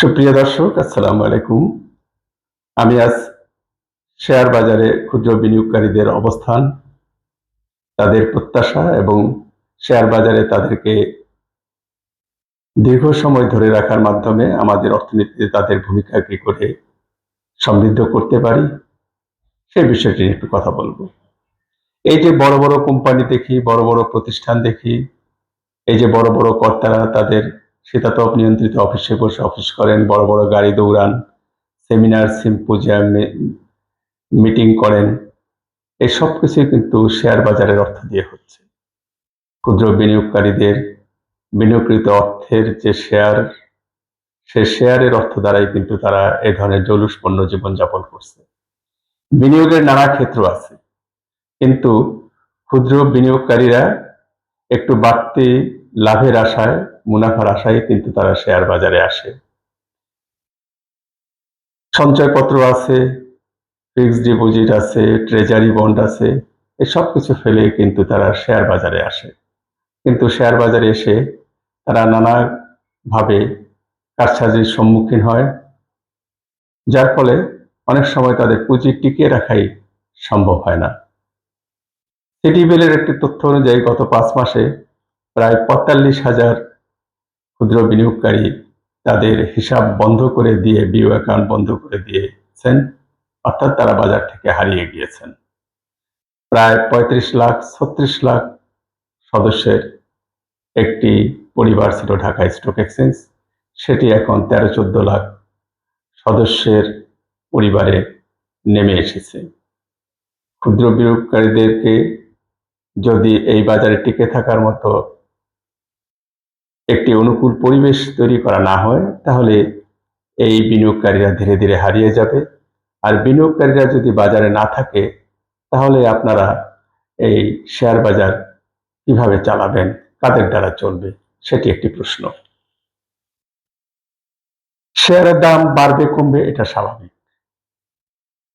সুপ্রিয় দর্শক, আসসালামু আলাইকুম। আমি আজ শেয়ার বাজারে ক্ষুদ্র বিনিয়োগকারীদের অবস্থান, তাদের প্রত্যাশা এবং শেয়ার বাজারে তাদেরকে দীর্ঘ সময় ধরে রাখার মাধ্যমে আমাদের অর্থনীতিতে তাদের ভূমিকা কি করে সমৃদ্ধ করতে পারি সেই বিষয়টি একটু কথা বলব। এই যে বড় বড় কোম্পানি দেখি, বড় বড় প্রতিষ্ঠান দেখি, এই যে বড় বড় কর্তারা তাদের শীতাতপ নিয়ন্ত্রিত অফিসে বসে অফিস করেন, বড় বড় গাড়ি দৌড়ান, সেমিনার, সিম্পোজিয়াম মিটিং করেন এই সব কিছুই কিন্তু শেয়ার বাজারের অর্থ দিয়ে হচ্ছে। ক্ষুদ্র বিনিয়োগকারীদের বিনিয়োগকৃত অর্থের যে শেয়ার, সে শেয়ারের অর্থ দ্বারাই কিন্তু তারা এই ধরনের জলুসপন্ন জীবনযাপন করছে। বিনিয়োগের নানা ক্ষেত্র আছে, কিন্তু ক্ষুদ্র বিনিয়োগকারীরা একটু বাড়তি লাভের আশায় মুনাফার আশায় কিন্তু তারা শেয়ার বাজারে আসে। সঞ্চয়পত্র আছে ফিক্সড ডিপোজিট আছে ট্রেজারি বন্ড আছে, এই সব কিছু ফেলে কিন্তু তারা শেয়ার বাজারে আসে। কিন্তু শেয়ার বাজারে এসে তারা নানাভাবে কারসাজির সম্মুখীন হয়, যার ফলে অনেক সময় তাদের পুঁজি টিকিয়ে রাখাই সম্ভব হয় না। সিটিবেলের একটি তথ্য অনুযায়ী গত পাঁচ মাসে প্রায় পঁয়তাল্লিশ হাজার ক্ষুদ্র বিনিয়োগকারী তাদের হিসাব বন্ধ করে দিয়ে, বিও অ্যাকাউন্ট বন্ধ করে দিয়েছেন। অর্থাৎ তারা বাজার থেকে হারিয়ে গিয়েছেন। প্রায় পঁয়ত্রিশ লাখ, ছত্রিশ লাখ সদস্যের একটি পরিবার ছিল ঢাকা স্টক এক্সচেঞ্জ। সেটি এখন তেরো, চোদ্দ লাখ সদস্যের পরিবারে নেমে এসেছে। ক্ষুদ্র বিনিয়োগকারীদেরকে যদি এই বাজারে টিকে থাকার মতো একটি অনুকূল পরিবেশ তৈরি করা না হয়, তাহলে এই বিনিয়োগকারীরা ধীরে ধীরে হারিয়ে যাবে। আর বিনিয়োগকারীরা যদি বাজারে না থাকে, তাহলে আপনারা এই শেয়ার বাজার কীভাবে চালাবেন, কাদের দ্বারা চলবে, সেটি একটি প্রশ্ন। শেয়ারের দাম বাড়বে, কমবে, এটা স্বাভাবিক।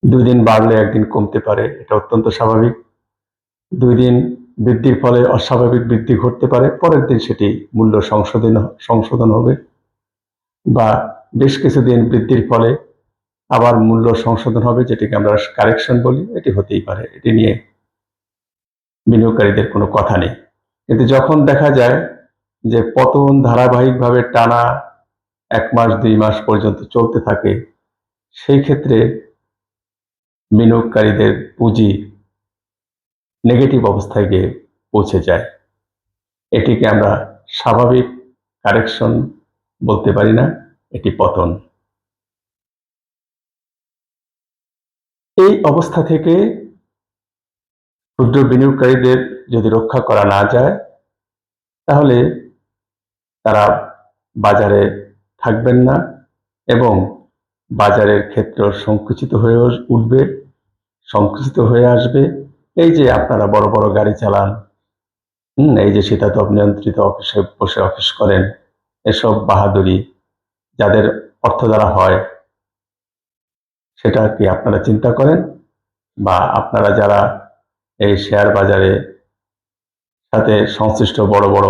দুই দিন বাড়লে একদিন কমতে পারে, এটা অত্যন্ত স্বাভাবিক। দুই দিন বৃদ্ধির ফলে অস্বাভাবিক বৃদ্ধি ঘটতে পারে, পরের দিন সেটি মূল্য সংশোধন সংশোধন হবে বা বেশ কিছুদিন বৃদ্ধির ফলে আবার মূল্য সংশোধন হবে, যেটিকে আমরা কারেকশন বলি, এটি হতেই পারে। এটি নিয়ে বিনিয়োগকারীদের কোনো কথা নেই। কিন্তু যখন দেখা যায় যে পতন ধারাবাহিকভাবে টানা এক মাস, দুই মাস পর্যন্ত চলতে থাকে, সেই ক্ষেত্রে বিনিয়োগকারীদের পুঁজি নেগেটিভ অবস্থায় গিয়ে পৌঁছে যায়। এটিকে আমরা স্বাভাবিক কারেকশন বলতে পারি না, এটি পতন। এই অবস্থা থেকে ক্ষুদ্র বিনিয়োগকারীদের যদি রক্ষা করা না যায়, তাহলে তারা বাজারে থাকবেন না এবং বাজারের ক্ষেত্র সংকুচিত হয়ে উঠবে, সংকুচিত হয়ে আসবে। এই যে আপনারা বড় বড় গাড়ি চালান, হুম, এই যে শীতাতপ নিয়ন্ত্রিত অফিসে বসে অফিস করেন, এসব বাহাদুরি যাদের অর্থ দ্বারা হয়, সেটা কি আপনারা চিন্তা করেন? বা আপনারা যারা এই শেয়ার বাজারে সাথে সংশ্লিষ্ট বড় বড়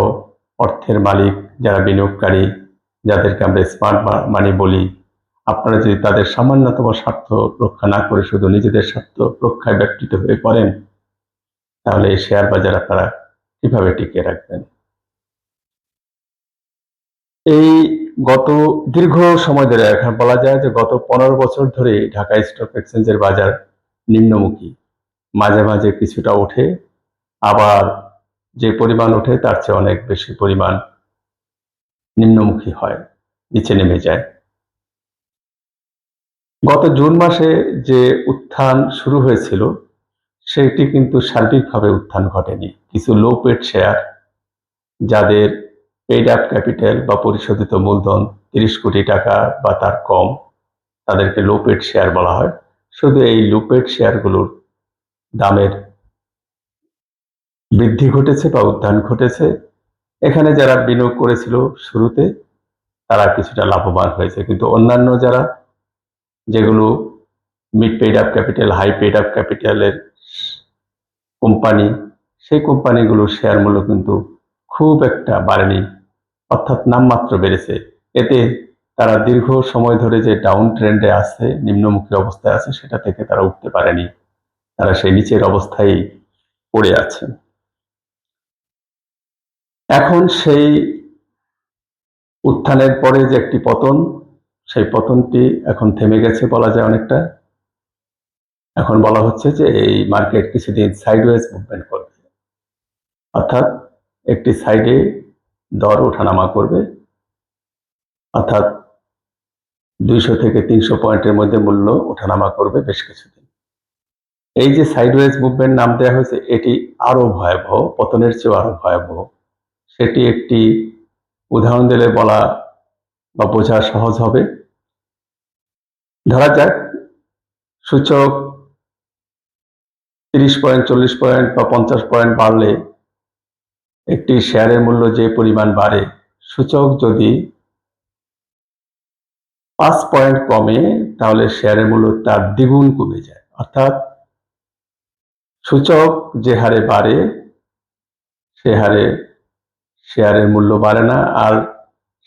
অর্থের মালিক, যারা বিনিয়োগকারী, যাদেরকে আমরা স্মার্ট মানি বলি, আপনারা যদি তাদের সামান্যতম স্বার্থ রক্ষা না করে শুধু নিজেদের স্বার্থ রক্ষায় ব্যক্তিত হয়ে পড়েন তাহলে এই শেয়ার বাজার আপনারা কীভাবে টিকিয়ে রাখবেন? এই গত দীর্ঘ সময় ধরে এখন বলা যায় যে গত পনেরো বছর ধরে ঢাকা স্টক এক্সচেঞ্জের বাজার নিম্নমুখী। মাঝে মাঝে কিছুটা ওঠে, আবার যে পরিমাণ ওঠে তার চেয়ে অনেক বেশি পরিমাণ নিম্নমুখী হয়, নিচে নেমে যায়। গত জুন মাসে যে উত্থান শুরু হয়েছিল সেটি কিন্তু সার্বিকভাবে উত্থান ঘটেনি। কিছু লো পেড শেয়ার যাদের পেড আপ ক্যাপিটাল বা পরিশোধিত মূলধন তিরিশ কোটি টাকা বা তার কম, তাদেরকে লো পেড শেয়ার বলা হয়। শুধু এই লো পেড শেয়ারগুলোর দামের বৃদ্ধি ঘটেছে বা উত্থান ঘটেছে। এখানে যারা বিনিয়োগ করেছিল শুরুতে, তারা কিছুটা লাভবান হয়েছে। কিন্তু অন্যান্য যারা, যেগুলো mid paid up capital high paid up ক্যাপিটালের company সেই কোম্পানিগুলোর শেয়ার মূল্য কিন্তু খুব একটা বাড়েনি, অর্থাৎ নামমাত্র বেড়েছে। এতে তারা দীর্ঘ সময় ধরে যে ডাউন ট্রেন্ডে আছে, নিম্নমুখী অবস্থায় আছে, সেটা থেকে তারা উঠতে পারেনি। তারা সেই নিচের অবস্থায় পড়ে আছে। এখন সেই উত্থানের পরে যে একটি পতন, সেই পতনটি এখন থেমে গেছে বলা যায় অনেকটা। এখন বলা হচ্ছে যে এই মার্কেট কিছুদিন সাইডওয়েজ মুভমেন্ট করবে। অর্থাৎ একটি সাইডে দর ওঠানামা করবে। অর্থাৎ দুইশো থেকে তিনশো পয়েন্টের মধ্যে মূল্য ওঠানামা করবে বেশ কিছুদিন। এই যে সাইডওয়েজ মুভমেন্ট নাম দেওয়া হয়েছে, এটি আরও ভয়াবহ, পতনের চেয়েও আরও ভয়াবহ। সেটি একটি উদাহরণ দিলে বলা বা বোঝা সহজ হবে। ধরা যাক, সূচক তিরিশ পয়েন্ট, চল্লিশ পয়েন্ট বা পঞ্চাশ পয়েন্ট বাড়লে একটি শেয়ারের মূল্য যে পরিমাণ বাড়ে, সূচক যদি পাঁচ পয়েন্ট কমে, তাহলে শেয়ারের মূল্য তার দ্বিগুণ কমে যায়। অর্থাৎ সূচক যে হারে বাড়ে, সে হারে শেয়ারের মূল্য বাড়ে না। আর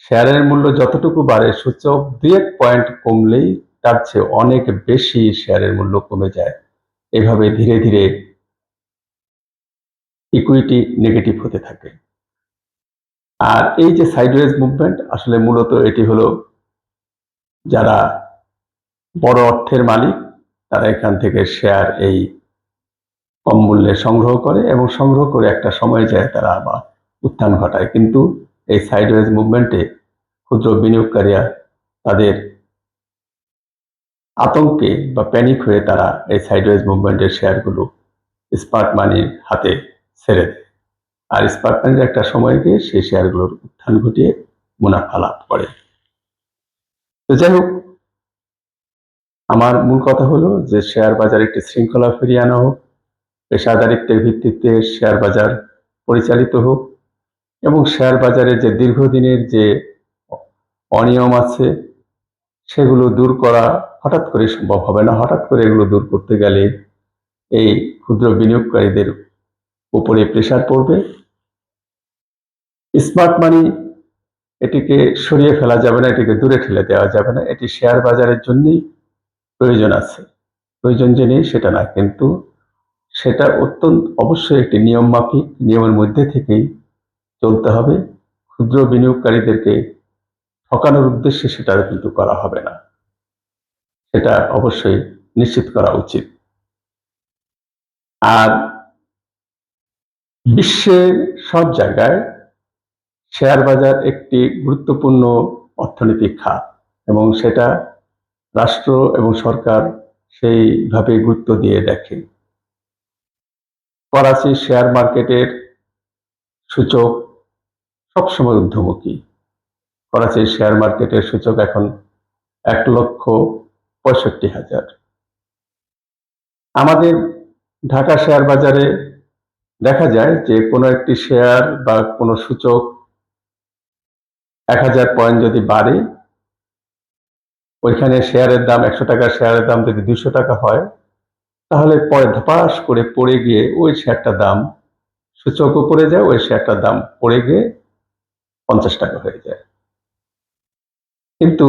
শেয়ারের মূল্য যতটুকু বাড়ে, সূচক দুই এক পয়েন্ট কমলেই তার চেয়ে অনেক বেশি শেয়ারের মূল্য কমে যায়। এভাবে ধীরে ধীরে ইকুইটি নেগেটিভ হতে থাকে। আর এই যে সাইডওয়েজ মুভমেন্ট আসলে মূলত এটি হলো যারা বড় অর্থের মালিক, তারা এখান থেকে শেয়ার এই কম মূল্যে সংগ্রহ করে এবং সংগ্রহ করে একটা সময় যায় তারা আবার উত্থান ঘটায়। কিন্তু এই সাইডওয়েজ মুভমেন্টে ক্ষুদ্র বিনিয়োগকারীরা তাদের আতঙ্কে বা প্যানিক হয়ে তারা এই সাইডওয়েজ মুভমেন্টের শেয়ারগুলো স্মার্ট মানির হাতে ছেড়ে দেয়। আর স্মার্ট মানির একটা সময় গিয়ে সেই শেয়ারগুলোর উত্থান ঘটিয়ে মুনাফা লাভ করে। তো যাই হোক, আমার মূল কথা হলো যে শেয়ার বাজার একটি শৃঙ্খলা ফিরিয়ে আনা হোক পেশাদারিত্বের ভিত্তিতে শেয়ার বাজার পরিচালিত হোক এবং শেয়ার বাজারে যে দীর্ঘদিনের যে অনিয়ম আছে সেগুলো দূর করা হঠাৎ করে সম্ভব হবে না। হঠাৎ করে এগুলো দূর করতে গেলে এই ক্ষুদ্র বিনিয়োগকারীদের উপরে প্রেশার পড়বে। স্মার্ট মানি এটিকে সরিয়ে ফেলা যাবে না, এটিকে দূরে ঠেলে দেওয়া যাবে না। এটি শেয়ার বাজারের জন্যই প্রয়োজন আছে। প্রয়োজন যে নেই সেটা না, কিন্তু সেটা অত্যন্ত অবশ্যই একটি নিয়ম মাফিক। নিয়মের মধ্যে থেকেই চলতে হবে। ক্ষুদ্র বিনিয়োগকারীদেরকে ঠকানোর উদ্দেশ্যে সেটা কিন্তু করা হবে না। সেটা অবশ্যই নিশ্চিত করা উচিত। আর বিশ্বের সব জায়গায় শেয়ার বাজার একটি গুরুত্বপূর্ণ অর্থনৈতিক খাত এবং সেটা রাষ্ট্র এবং সরকার সেইভাবে গুরুত্ব দিয়ে দেখে। করাচি শেয়ার মার্কেটের সূচক সবসময় ঊর্ধ্বমুখী। করাচির শেয়ার মার্কেটের সূচক এখন এক লক্ষ পঁয়ষট্টি হাজার। আমাদের ঢাকা শেয়ার বাজারে দেখা যায় যে কোনো একটি শেয়ার বা কোনো সূচক এক হাজার পয়েন্ট যদি বাড়ে, ওইখানে শেয়ারের দাম একশো টাকা শেয়ারের দাম যদি দুশো টাকা হয়, তাহলে পরে ধপাস করে পড়ে গিয়ে ওই শেয়ারটার দাম সূচকও পড়ে যায়, ওই শেয়ারটার দাম পড়ে গিয়ে পঞ্চাশ টাকা হয়ে যায়। কিন্তু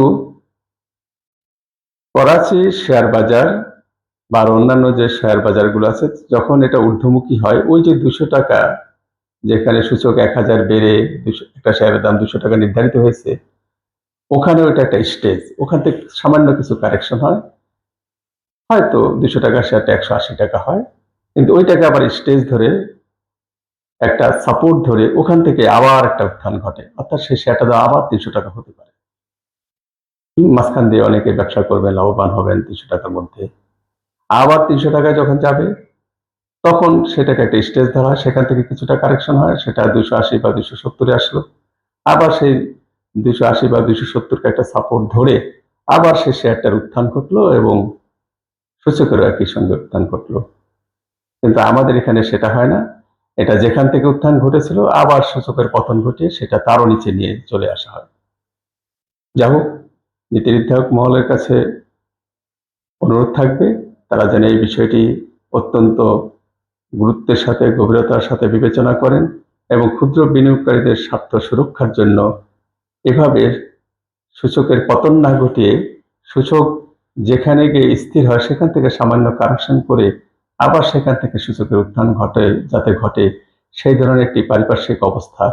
করাচি শেয়ার বাজার বা অন্যান্য যে শেয়ার বাজারগুলো আছে, যখন এটা ঊর্ধ্বমুখী হয়, ওই যে দুশো টাকা যেখানে সূচক এক হাজার বেড়ে দুশো, একটা শেয়ারের দাম দুশো টাকা নির্ধারিত হয়েছে ওখানে ওটা একটা স্টেজ। ওখান থেকে সামান্য কিছু কারেকশন হয়। হয়তো দুশো টাকা শেয়ারটা একশো আশি টাকা হয়, কিন্তু ওইটাকে আবার স্টেজ ধরে, একটা সাপোর্ট ধরে ওখান থেকে আবার একটা উত্থান ঘটে। অর্থাৎ সেই শেয়ারটা আবার তিনশো টাকা হতে পারে। মাঝখান দিয়ে অনেকে ব্যবসা করবেন, লাভবান হবেন তিনশো টাকার মধ্যে। আবার তিনশো টাকা যখন যাবে, তখন সেটাকে একটা স্টেজ ধরা হয় সেখান থেকে কিছুটা কারেকশন হয়, সেটা দুশো আশি বা দুশো সত্তরে আসলো। আবার সেই দুশো আশি বা দুশো সত্তরকে একটা সাপোর্ট ধরে, আবার সেই শেয়ারটার উত্থান ঘটলো এবং সূচকেরও একই সঙ্গে উত্থান ঘটলো। কিন্তু আমাদের এখানে সেটা হয় না। এটা যেখান থেকে উত্থান ঘটেছিল, আবার সূচকের পতন ঘটে সেটা তারও নিচে নিয়ে চলে আসা হয়। যা হোক নীতি নির্ধারক মহলের কাছে অনুরোধ থাকবে, তারা যেন এই বিষয়টি অত্যন্ত গুরুত্বের সাথে, গভীরতার সাথে বিবেচনা করেন এবং ক্ষুদ্র বিনিয়োগকারীদের স্বার্থ সুরক্ষার জন্য এভাবে সূচকের পতন না ঘটিয়ে সূচক যেখানে গিয়ে স্থির হয়, সেখান থেকে সামান্য কারেকশন করে আবার সেখান থেকে সূচকের উত্থান ঘটে, যাতে ঘটে, সেই ধরনের একটি পারিপার্শ্বিক অবস্থা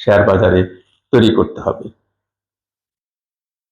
শেয়ার বাজারে তৈরি করতে হবে।